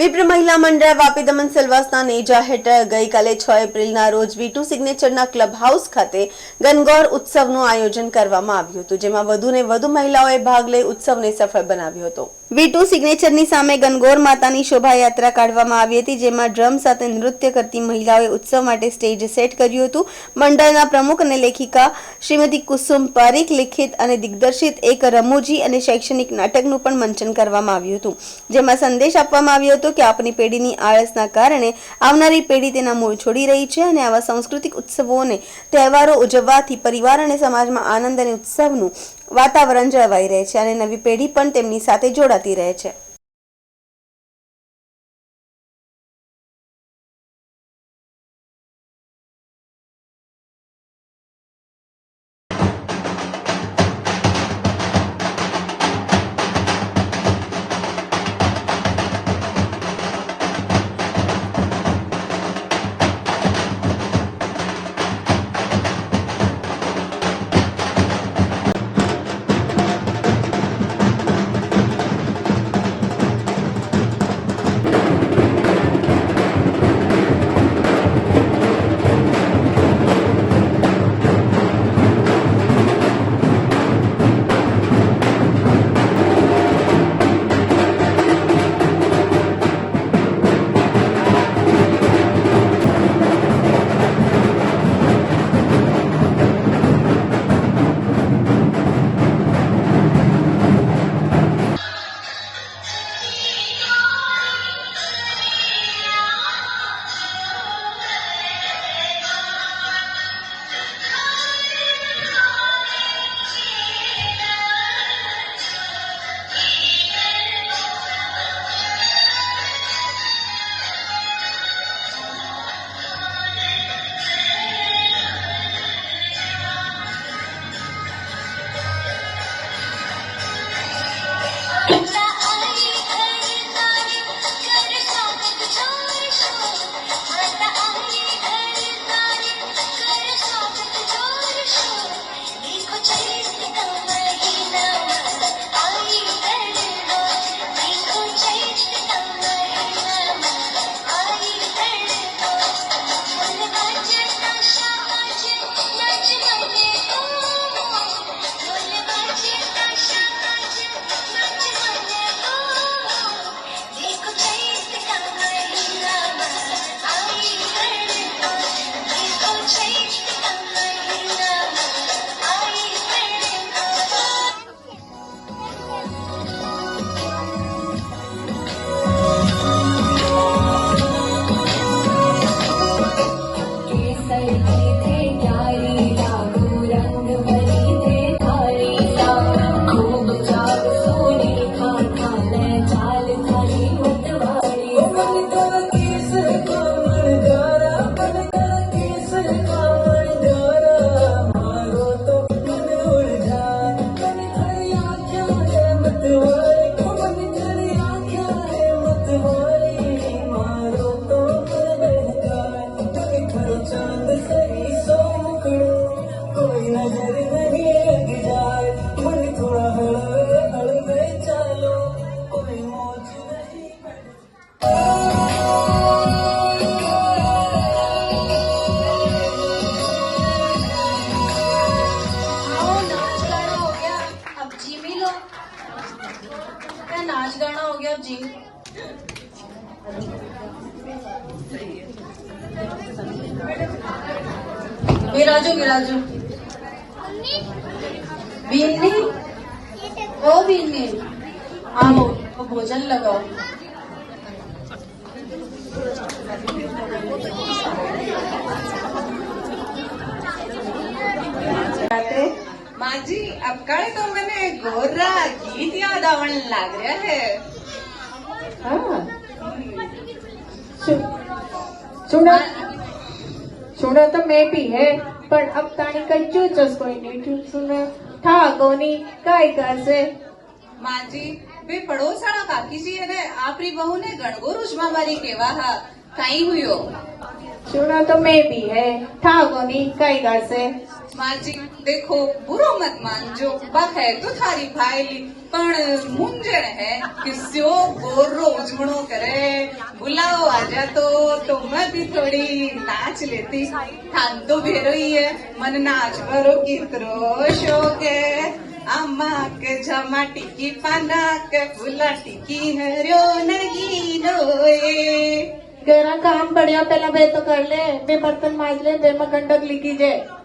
વિપ્ર મહિલા મંડળ વાપી દમન સેલવાસના નેજા હેઠળ ગઈકાલે છ એપ્રિલના રોજ વીટુ સિગ્નેચરના ક્લબ હાઉસ ખાતે ગનગોર ઉત્સવનું આયોજન કરવામાં આવ્યું હતું, જેમાં વધુને વધુ મહિલાઓએ ભાગ લઈ ઉત્સવને સફળ બનાવ્યો હતો. વીટુ સિગ્નેચરની સામે ગનગોર માતાની શોભાયાત્રા કાઢવામાં આવી હતી, જેમાં ડ્રમ સાથે નૃત્ય કરતી મહિલાઓએ ઉત્સવ માટે સ્ટેજ સેટ કર્યું હતું. મંડળના પ્રમુખ અને લેખિકા શ્રીમતી કુસુમ પારીખ લિખિત અને દિગ્દર્શિત એક રમૂજી અને શૈક્ષણિક નાટકનું પણ મંચન કરવામાં આવ્યું હતું. જેમાં સંદેશ આપવામાં આવ્યો હતો કે આપની પેઢીની આળસના કારણે આવનારી પેઢી તેના મૂળ છોડી રહી છે અને આવા સાંસ્કૃતિક ઉત્સવોને તહેવારો ઉજવવાથી પરિવાર અને સમાજમાં આનંદ અને ઉત્સવનું વાતાવરણ જળવાઈ રહે છે અને નવી પેઢી પણ તેમની સાથે જોડાતી રહે છે. गाना हो गया अब जी विराजो विराजो बीनी ओ बीनी आओ वो भोजन लगाओ माँ जी अब कल तो मैंने गोरा गीत याद आवन लग रहा है चूड़ा चूड़ा तो मैं भी है पर अब ताणी कई चूचस कोई नहीं सुन था कोनी काई करसे माँ जी वे पड़ोसाणा काकी जी है आपरी बहू ने गणगो रुजमा मारी केवा हा काई हुयो चूड़ा तो मैं भी है था कोनी काई करसे माँ जी देखो बुरो मत मान जो बख है तो थारी भाईली पण मुंजण है કિસ્યો ગોરો ઉજવણો કરે. બુલાવો આજા તો તો મતી થોડી નાચ લેતી. ખાંદો ભેરોઈએ મન નાચ ભરો કિતરો શોકે આમા કે જમા ટીકી પાના કે ફૂલા ટીકી હર્યો નગી નોએ ઘણા કામ પડ્યા પેલા બે તો કર લે, બે બર્તન માજ લે, બે માં ગંડક લીકી જાય